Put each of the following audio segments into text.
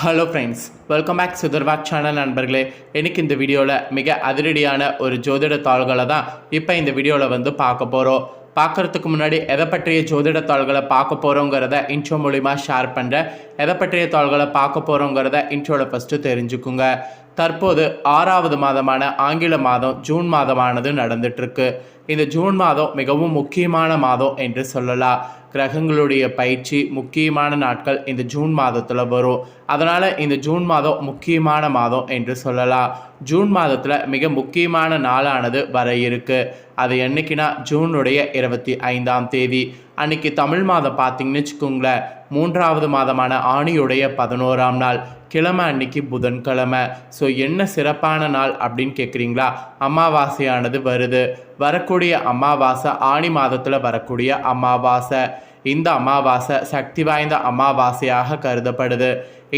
Hello friends welcome back சுதர்வாக் channel நண்பர்களே. எனக்கு இந்த வீடியோவில் மிக அதிரடியான ஒரு ஜோதிட தாள்களை தான் இப்போ இந்த வீடியோவில் வந்து பார்க்க போகிறோம் பார்க்குறதுக்கு முன்னாடி எதை பற்றிய ஜோதிட தாள்களை பார்க்க போகிறோங்கிறத இன்ட்ரோ மூலிமா ஷேர் பண்ணுறேன் எதை பற்றிய தாள்களை பார்க்க போகிறோங்கிறத இன்ட்ரோவில் ஃபஸ்ட்டு தெரிஞ்சுக்குங்க. தற்போது ஆறாவது மாதமான ஆங்கில மாதம் ஜூன் மாதமானது நடந்துட்டுருக்கு இந்த ஜூன் மாதம் மிகவும் முக்கியமான மாதம் என்று சொல்லலாம். கிரகங்களுடைய பயிற்சி முக்கியமான நாட்கள் இந்த ஜூன் மாதத்தில் வரும். அதனால் இந்த ஜூன் மாதம் முக்கியமான மாதம் என்று சொல்லலாம். ஜூன் மாதத்தில் மிக முக்கியமான நாளானது வர இருக்குது அது என்னைக்குன்னா ஜூனுடைய இருபத்தி ஐந்தாம் தேதி. அன்னைக்கு தமிழ் மாதம் பார்த்தீங்கன்னு வச்சுக்கோங்களேன். மூன்றாவது மாதமான ஆணியுடைய பதினோராம் நாள். கிழமை அன்னைக்கு புதன்கிழமை. ஸோ என்ன சிறப்பான நாள் அப்படின்னு கேட்குறீங்களா அமாவாசையானது வருது. வரக்கூடிய அமாவாசை ஆணி மாதத்தில் வரக்கூடிய அமாவாசை. இந்த அமாவாசை சக்தி வாய்ந்த அமாவாசையாக கருதப்படுது.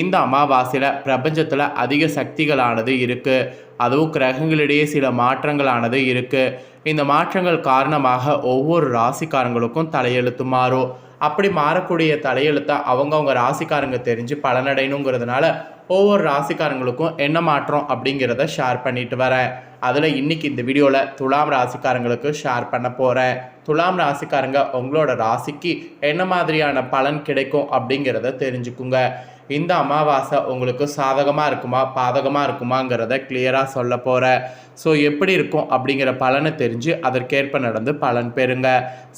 இந்த அமாவாசையில் பிரபஞ்சத்தில் அதிக சக்திகளானது இருக்குது அதுவும் கிரகங்களிடையே சில மாற்றங்களானது இருக்குது இந்த மாற்றங்கள் காரணமாக ஒவ்வொரு ராசிக்காரங்களுக்கும் தலையெழுத்து மாறும். அப்படி மாறக்கூடிய தலையெழுத்தை அவங்கவுங்க ராசிக்காரங்க தெரிஞ்சு பலனடையணுங்கிறதுனால ஒவ்வொரு ராசிக்காரங்களுக்கும் என்ன மாற்றம் அப்படிங்கிறத ஷேர் பண்ணிட்டு வரேன். அதில் இன்னைக்கு இந்த வீடியோவில் துலாம் ராசிக்காரங்களுக்கு ஷேர் பண்ண போகிறேன் துலாம் ராசிக்காரங்க உங்களோட ராசிக்கு என்ன மாதிரியான பலன் கிடைக்கும் அப்படிங்கிறத தெரிஞ்சுக்குங்க. இந்த அமாவாசை உங்களுக்கு சாதகமாக இருக்குமா பாதகமாக இருக்குமாங்கிறத கிளியராக சொல்ல போகிறேன் ஸோ எப்படி இருக்கும் அப்படிங்கிற பலனை தெரிஞ்சு அதற்கேற்ப நடந்து பலன் பெறுங்க.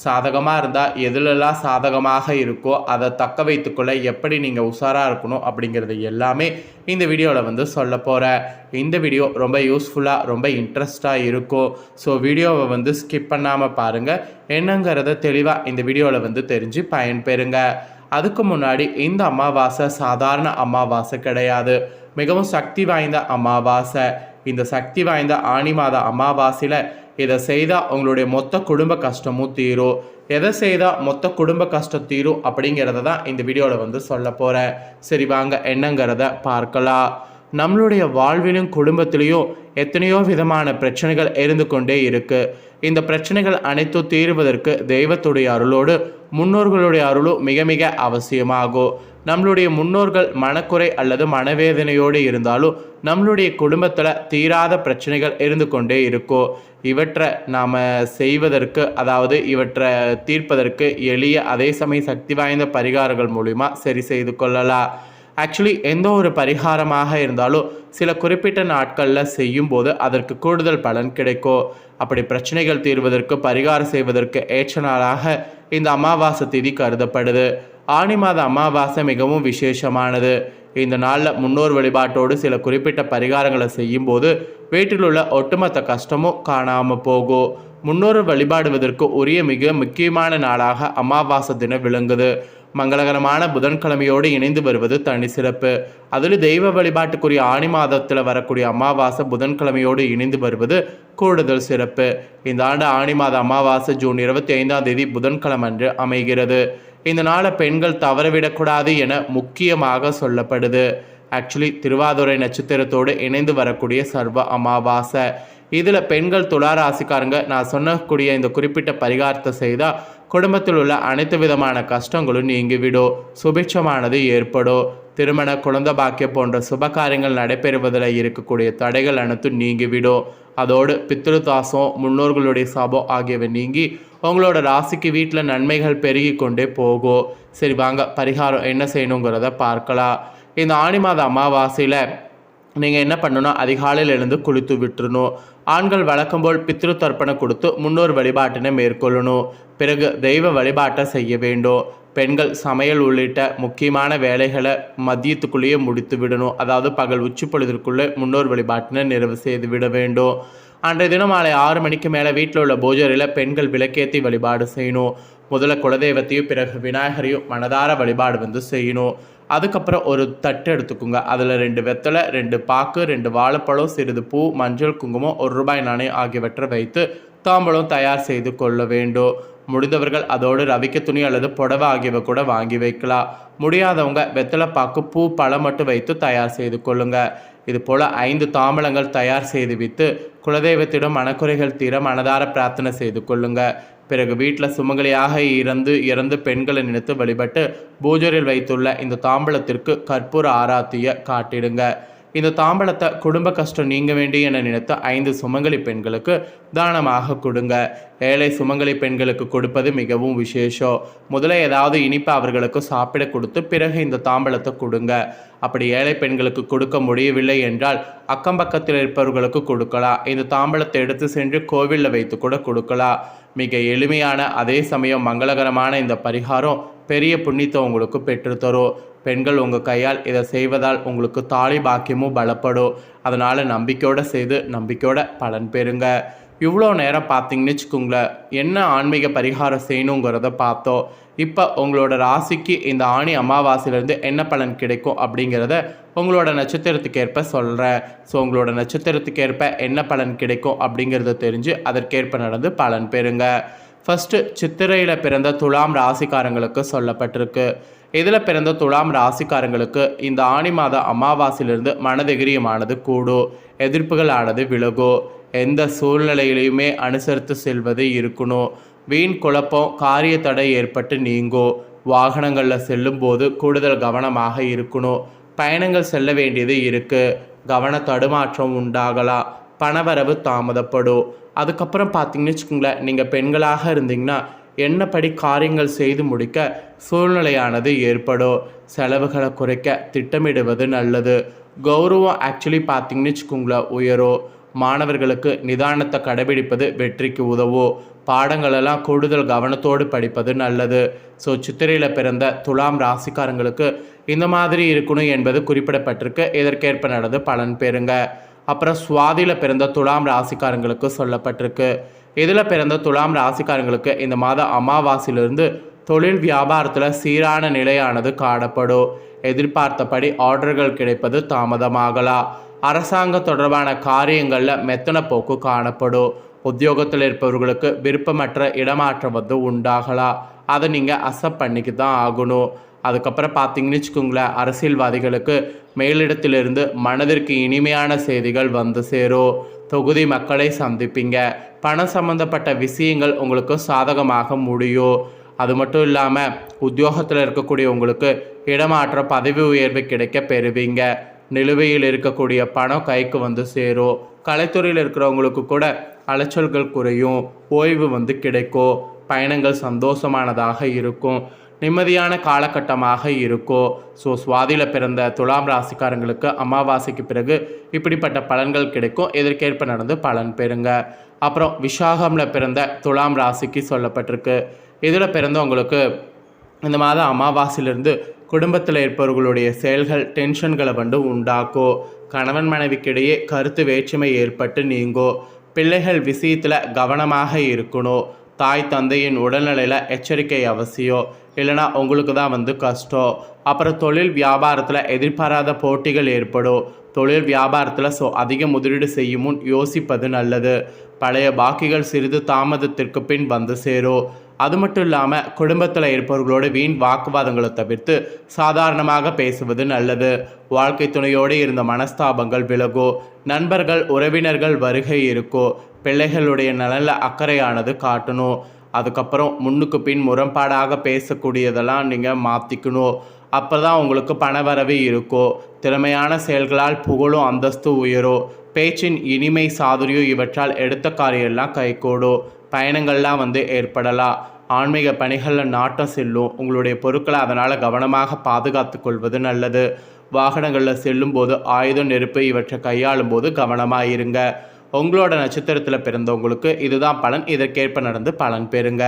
சாதகமாக இருந்தால் எதுலெல்லாம் சாதகமாக இருக்கோ அதை தக்க வைத்துக்கொள்ள எப்படி நீங்கள் உஷாராக இருக்கணும் அப்படிங்கிறது எல்லாமே இந்த வீடியோவில் வந்து சொல்ல போகிறேன் இந்த வீடியோ ரொம்ப யூஸ்ஃபுல்லாக ரொம்ப இன்ட்ரெஸ்டாக இருக்கும். ஸோ வீடியோவை வந்து ஸ்கிப் பண்ணாமல் பாருங்கள் என்னங்கிறத தெளிவாக இந்த வீடியோவில் வந்து தெரிஞ்சு பயன்பெறுங்க. அதுக்கு முன்னாடி இந்த அமாவாசை சாதாரண அமாவாசை கிடையாது. மிகவும் சக்தி வாய்ந்த அமாவாசை. இந்த சக்தி வாய்ந்த ஆணி மாத அமாவாசையில் இதை செய்தால் உங்களுடைய மொத்த குடும்ப கஷ்டமும் தீரும். எதை செய்தால் மொத்த குடும்ப கஷ்டம் தீரும் அப்படிங்கிறத தான் இந்த வீடியோவில் வந்து சொல்ல போகிறேன் சரி வாங்க என்னங்கிறத பார்க்கலாம். நம்மளுடைய வாழ்விலும் குடும்பத்திலையும் எத்தனையோ விதமான பிரச்சனைகள் இருந்து கொண்டே இருக்குது இந்த பிரச்சனைகள் அனைத்தும் தீர்வதற்கு தெய்வத்துடைய அருளோடு முன்னோர்களுடைய அருளும் மிக மிக அவசியமாகும் நம்மளுடைய முன்னோர்கள் மனக்குறை அல்லது மனவேதனையோடு இருந்தாலும் நம்மளுடைய குடும்பத்தில் தீராத பிரச்சனைகள் இருந்து கொண்டே இருக்கும் இவற்றை நாம் செய்வதற்கு அதாவது இவற்றை தீர்ப்பதற்கு எளிய அதே சமயம் சக்தி வாய்ந்த பரிகாரங்கள் மூலிமா சரி செய்து கொள்ளலாம். ஆக்சுவலி எந்த ஒரு பரிகாரமாக இருந்தாலும் சில குறிப்பிட்ட நாட்களில் செய்யும்போது அதற்கு கூடுதல் பலன் கிடைக்கும் அப்படி பிரச்சனைகள் தீர்வதற்கு பரிகாரம் செய்வதற்கு ஏற்ற நாளாக இந்த அமாவாசை திதி கருதப்படுது. ஆணி மாத அமாவாசை மிகவும் விசேஷமானது. இந்த நாளில் முன்னோர் வழிபாட்டோடு சில குறிப்பிட்ட பரிகாரங்களை செய்யும்போது வீட்டில் உள்ள ஒட்டுமொத்த கஷ்டமும் காணாமல் போகும் முன்னோர் வழிபாடுவதற்கு உரிய மிக முக்கியமான நாளாக அமாவாசை தினம் விளங்குது. மங்களகரமான புதன்கிழமையோடு இணைந்து வருவது தனி சிறப்பு. அதில் தெய்வ வழிபாட்டுக்குரிய ஆணி மாதத்தில் வரக்கூடிய அமாவாசை புதன்கிழமையோடு இணைந்து வருவது கூடுதல் சிறப்பு. இந்த ஆண்டு ஆணி மாத அமாவாசை ஜூன் இருபத்தி ஐந்தாம் தேதி புதன்கிழமை அன்று அமைகிறது. இந்த நாளை பெண்கள் தவறவிடக்கூடாது என முக்கியமாக சொல்லப்படுது. ஆக்சுவலி திருவாதுரை நட்சத்திரத்தோடு இணைந்து வரக்கூடிய சர்வ அமாவாசை. இதில் பெண்கள் துலா ராசிக்காரங்க நான் சொன்னக்கூடிய இந்த குறிப்பிட்ட பரிகாரத்தை செய்தால் குடும்பத்தில் உள்ள அனைத்து விதமான கஷ்டங்களும் நீங்கிவிடும். சுபிட்சமானது ஏற்படும். திருமண குழந்தை பாக்கிய போன்ற சுபகாரியங்கள் நடைபெறுவதில் இருக்கக்கூடிய தடைகள் அனைத்தும் நீங்கிவிடும். அதோடு பித்ருதாசம் முன்னோர்களுடைய சாபம் ஆகியவை நீங்கி உங்களோட ராசிக்கு வீட்டில் நன்மைகள் பெருகி கொண்டே போகும். சரி வாங்க பரிகாரம் என்ன செய்யணுங்கிறத பார்க்கலாம். இந்த ஆணி மாத அமாவாசையில் நீங்கள் என்ன பண்ணணும் அதிகாலையில் எழுந்து குளித்து விட்டுறணும். ஆண்கள் வழக்கம் போல் பித்ரு தர்ப்பணம் கொடுத்து முன்னோர் வழிபாட்டினை மேற்கொள்ளணும். பிறகு தெய்வ வழிபாட்டை செய்ய வேண்டும். பெண்கள் சமையல் உள்ளிட்ட முக்கியமான வேலைகளை மதியத்துக்குள்ளேயே முடித்து விடணும். அதாவது பகல் உச்சி பொழுதிற்குள்ளே முன்னோர் வழிபாட்டினை நிறைவு செய்து விட வேண்டும். அன்றைய தினம் மாலை ஆறு மணிக்கு மேலே வீட்டில் உள்ள பூஜையில் பெண்கள் விளக்கேற்றி வழிபாடு செய்யணும். முதல்ல குலதெய்வத்தையும் பிறகு விநாயகரையும் மனதார வழிபாடு வந்து செய்யணும். அதுக்கப்புறம் ஒரு தட்டு எடுத்துக்கோங்க. அதில் ரெண்டு வெத்தலை ரெண்டு பாக்கு ரெண்டு வாழைப்பழம் சிறிது பூ மஞ்சள் குங்குமம் ஒரு ரூபாய் நாணயம் ஆகியவற்றை வைத்து தாம்பலம் தயார் செய்து கொள்ள வேண்டும். முடிந்தவர்கள் அதோடு ரவிக்க துணி அல்லது புடவை ஆகியவை கூட வாங்கி வைக்கலாம். முடியாதவங்க வெத்தலை பாக்கு பூ பழம் மட்டும் வைத்து தயார் செய்து கொள்ளுங்க. இதுபோல் ஐந்து தாம்பலங்கள் தயார் செய்து வித்து குலதெய்வத்திடம் மனக்குறைகள் தீர மனதார பிரார்த்தனை செய்து கொள்ளுங்க. பிறகு வீட்டில் சுமங்கலியாக இறந்து இறந்து பெண்களை நினைத்து வழிபட்டு பூஜரில் வைத்துள்ள இந்த தாம்பலத்திற்கு கற்பூர ஆராத்திய காட்டிடுங்க. இந்த தாம்பலத்தை குடும்ப கஷ்டம் நீங்க வேண்டி என நினைத்த ஐந்து சுமங்கலி பெண்களுக்கு தானமாக கொடுங்க. ஏழை சுமங்கலி பெண்களுக்கு கொடுப்பது மிகவும் விசேஷம். முதல்ல ஏதாவது இனிப்பு அவர்களுக்கு சாப்பிட கொடுத்து பிறகு இந்த தாம்பலத்தை கொடுங்க. அப்படி ஏழை பெண்களுக்கு கொடுக்க முடியவில்லை என்றால் அக்கம் பக்கத்தில் இருப்பவர்களுக்கு கொடுக்கலாம். இந்த தாம்பலத்தை எடுத்து சென்று கோவிலில் வைத்து கூட கொடுக்கலாம். மிக எளிமையான அதே சமயம் மங்களகரமான இந்த பரிகாரம் பெரிய புண்ணியத்தை உங்களுக்கு பெற்றுத்தரும். பெண்கள் உங்கள் கையால் இதை செய்வதால் உங்களுக்கு தாலி பாக்கியமும் பலப்படும். அதனால் நம்பிக்கையோடு செய்து நம்பிக்கையோட பலன் பெறுங்க. இவ்வளோ நேரம் பார்த்தீங்கன்னு வச்சுக்கோங்களேன் என்ன ஆன்மீக பரிகாரம் செய்யணுங்கிறத பார்த்தோம். இப்போ உங்களோட ராசிக்கு இந்த ஆணி அமாவாசையிலேருந்து என்ன பலன் கிடைக்கும் அப்படிங்கிறத உங்களோட நட்சத்திரத்துக்கு ஏற்ப சொல்கிறேன் ஸோ உங்களோட நட்சத்திரத்துக்கு ஏற்ப என்ன பலன் கிடைக்கும் அப்படிங்கிறத தெரிஞ்சு அதற்கேற்ப நடந்து பலன் பெறுங்க. ஃபஸ்ட்டு சித்திரையில் பிறந்த துலாம் ராசிக்காரங்களுக்கு சொல்லப்பட்டிருக்கு. இதில் பிறந்த துலாம் ராசிக்காரங்களுக்கு இந்த ஆணி மாத அமாவாசையிலிருந்து மனதைரியமானது கூடும் எதிர்ப்புகளானது விலகும் எந்த சூழ்நிலையிலையுமே அனுசரித்து செல்வது இருக்கணும் வீண் குழப்பம் காரிய தடை ஏற்பட்டு நீங்கும் வாகனங்களில் செல்லும்போது கூடுதல் கவனமாக இருக்கணும் பயணங்கள் செல்ல வேண்டியது இருக்குது கவன தடுமாற்றம் உண்டாகலாம் பணவரவு தாமதப்படும். அதுக்கப்புறம் பார்த்தீங்கன்னு வச்சுக்கோங்களேன் நீங்கள் பெண்களாக இருந்தீங்கன்னா என்னப்படி காரியங்கள் செய்து முடிக்க சூழ்நிலையானது ஏற்படும். செலவுகளை குறைக்க திட்டமிடுவது நல்லது. கௌரவம் ஆக்சுவலி பார்த்தீங்கன்னு வச்சுக்கோங்களேன் உயரும். மாணவர்களுக்கு நிதானத்தை கடைபிடிப்பது வெற்றிக்கு உதவும். பாடங்களெல்லாம் கூடுதல் கவனத்தோடு படிப்பது நல்லது. ஸோ சித்திரையில் பிறந்த துலாம் ராசிக்காரங்களுக்கு இந்த மாதிரி இருக்கணும் என்பது குறிப்பிடப்பட்டிருக்கு. இதற்கேற்ப நடந்து பலன் பெறுங்க. அப்புறம் சுவாதியில் பிறந்த துலாம் ராசிக்காரங்களுக்கு சொல்லப்பட்டிருக்கு. இதில் பிறந்த துலாம் ராசிக்காரங்களுக்கு இந்த மாத அமாவாசையிலிருந்து தொழில் வியாபாரத்தில் சீரான நிலையானது காணப்படும். எதிர்பார்த்தபடி ஆர்டர்கள் கிடைப்பது தாமதமாகலாம் அரசாங்க தொடர்பான காரியங்களில் மெத்தன போக்கு காணப்படும். உத்தியோகத்தில் இருப்பவர்களுக்கு விருப்பமற்ற இடமாற்றம் வந்து உண்டாகலாம் அதை நீங்கள் அசப் பண்ணிக்கு தான் ஆகணும். அதுக்கப்புறம் பார்த்தீங்கன்னு வச்சுக்கோங்களேன் அரசியல்வாதிகளுக்கு மேலிடத்திலிருந்து மனதிற்கு இனிமையான செய்திகள் வந்து சேரும். தொகுதி மக்களை சந்திப்பீங்க. பணம் சம்மந்தப்பட்ட விஷயங்கள் உங்களுக்கு சாதகமாக முடியும். அது மட்டும் இல்லாமல் உத்தியோகத்தில் இருக்கக்கூடிய உங்களுக்கு இடமாற்ற பதவி உயர்வு கிடைக்க பெறுவீங்க. நிலுவையில் இருக்கக்கூடிய பணம் கைக்கு வந்து சேரும். கலைத்துறையில் இருக்கிறவங்களுக்கு கூட அலைச்சல்கள் குறையும். ஓய்வு வந்து கிடைக்கும். பயணங்கள் சந்தோஷமானதாக இருக்கும். நிம்மதியான காலகட்டமாக இருக்கும் ஸோ சுவாதியில் பிறந்த துலாம் ராசிக்காரங்களுக்கு அமாவாசைக்கு பிறகு இப்படிப்பட்ட பலன்கள் கிடைக்கும். இதற்கேற்ப நடந்து பலன் பெறுங்க. அப்புறம் விஷாகமில் பிறந்த துலாம் ராசிக்கு சொல்லப்பட்டிருக்கு. இதில் பிறந்தவங்களுக்கு இந்த மாதம் அமாவாசையிலிருந்து குடும்பத்தில் இருப்பவர்களுடைய செயல்கள் டென்ஷன்களை வந்து உண்டாக்கும் கணவன் மனைவிக்கிடையே கருத்து வேற்றுமை ஏற்பட்டு நீங்கும் பிள்ளைகள் விஷயத்தில் கவனமாக இருக்கணும். தாய் தந்தையின் உடல்நிலையில் எச்சரிக்கை அவசியம். இல்லைனா உங்களுக்கு தான் வந்து கஷ்டம். அப்புறம் தொழில் வியாபாரத்தில் எதிர்பாராத போட்டிகள் ஏற்படும். தொழில் வியாபாரத்தில் ஸோ அதிக முதலீடு செய்யும் முன் யோசிப்பது நல்லது. பழைய பாக்கிகள் சிறிது தாமதத்திற்கு பின் வந்து சேரும். அது மட்டும் இல்லாமல் குடும்பத்தில் இருப்பவர்களோடு வீண் வாக்குவாதங்களை தவிர்த்து சாதாரணமாக பேசுவது நல்லது. வாழ்க்கை துணையோடு இருந்த மனஸ்தாபங்கள் விலகும் நண்பர்கள் உறவினர்கள் வருகை இருக்கோ பிள்ளைகளுடைய நலனில் அக்கறையானது காட்டணும் அதுக்கப்புறம் முன்னுக்கு பின் முரண்பாடாக பேசக்கூடியதெல்லாம் நீங்கள் மாற்றிக்கணும் அப்போ தான் உங்களுக்கு பணவரவு இருக்கோ திறமையான செயல்களால் புகழும் அந்தஸ்து உயரும் பேச்சின் இனிமை சாதுரியம் இவற்றால் எடுத்த காரியெல்லாம் கைகூடும் பயணங்கள்லாம் வந்து ஏற்படலாம். ஆன்மீக பணிகளில் நாட்டம் செல்லும். உங்களுடைய பொருட்களை அதனால் கவனமாக பாதுகாத்து கொள்வது நல்லது. வாகனங்களில் செல்லும்போது ஆயுதம் நெருப்பு இவற்றை கையாளும் போது கவனமாக இருங்க. உங்களோட நட்சத்திரத்தில் பிறந்தவங்களுக்கு இதுதான் பலன். இதற்கேற்ப நடந்து பலன் பெறுங்க.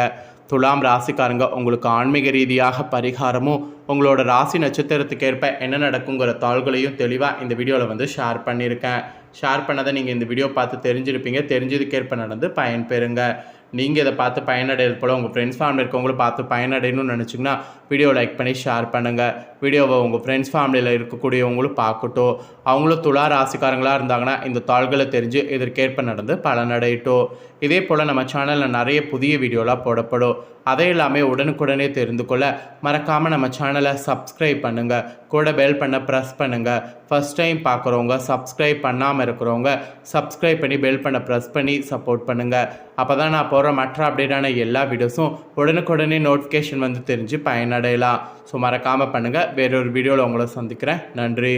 துலாம் ராசிக்காரங்க உங்களுக்கு ஆன்மீக ரீதியாக பரிகாரமும் உங்களோட ராசி நட்சத்திரத்துக்கேற்ப என்ன நடக்குங்கிற தாள்களையும் தெளிவாக இந்த வீடியோவில் வந்து ஷேர் பண்ணியிருக்கேன். ஷேர் பண்ணதை நீங்கள் இந்த வீடியோ பார்த்து தெரிஞ்சிருப்பீங்க. தெரிஞ்சதுக்கேற்ப நடந்து பயன் பெறுங்க நீங்கள் இதை பார்த்து பயனடைகிறது போல் உங்கள் ஃப்ரெண்ட்ஸ் ஃபேமிலி இருக்கவங்களும் பார்த்து பயனடையணும்னு நினச்சிங்கன்னா வீடியோ லைக் பண்ணி ஷேர் பண்ணுங்கள் வீடியோவை உங்கள் ஃப்ரெண்ட்ஸ் ஃபேமிலியில் இருக்கக்கூடியவங்களும் பார்க்கட்டும். அவங்களும் துளா ராசிக்காரங்களாக இருந்தாங்கன்னா இந்த தாள்களை தெரிஞ்சு இதற்கேற்ப நடந்து பலனடையட்டும். இதே போல் நம்ம சேனலில் நிறைய புதிய வீடியோலாம் போடப்படும். அதை எல்லாமே உடனுக்குடனே தெரிந்து கொள்ள மறக்காமல் நம்ம சேனலை சப்ஸ்கிரைப் பண்ணுங்கள் கூட பெல் பண்ண ப்ரெஸ் பண்ணுங்கள் ஃபஸ்ட் டைம் பார்க்குறவங்க சப்ஸ்கிரைப் பண்ணாமல் இருக்கிறவங்க சப்ஸ்கிரைப் பண்ணி பெல் பண்ண ப்ரெஸ் பண்ணி சப்போர்ட் பண்ணுங்கள் அப்போ தான் நான் போகிற மற்ற அப்டேட்டான எல்லா வீடியோஸும் உடனுக்குடனே நோட்டிஃபிகேஷன் வந்து தெரிஞ்சு பயனடையலாம். ஸோ மறக்காமல் பண்ணுங்கள் வேறொரு வீடியோவில் உங்களை சந்திக்கிறேன். நன்றி.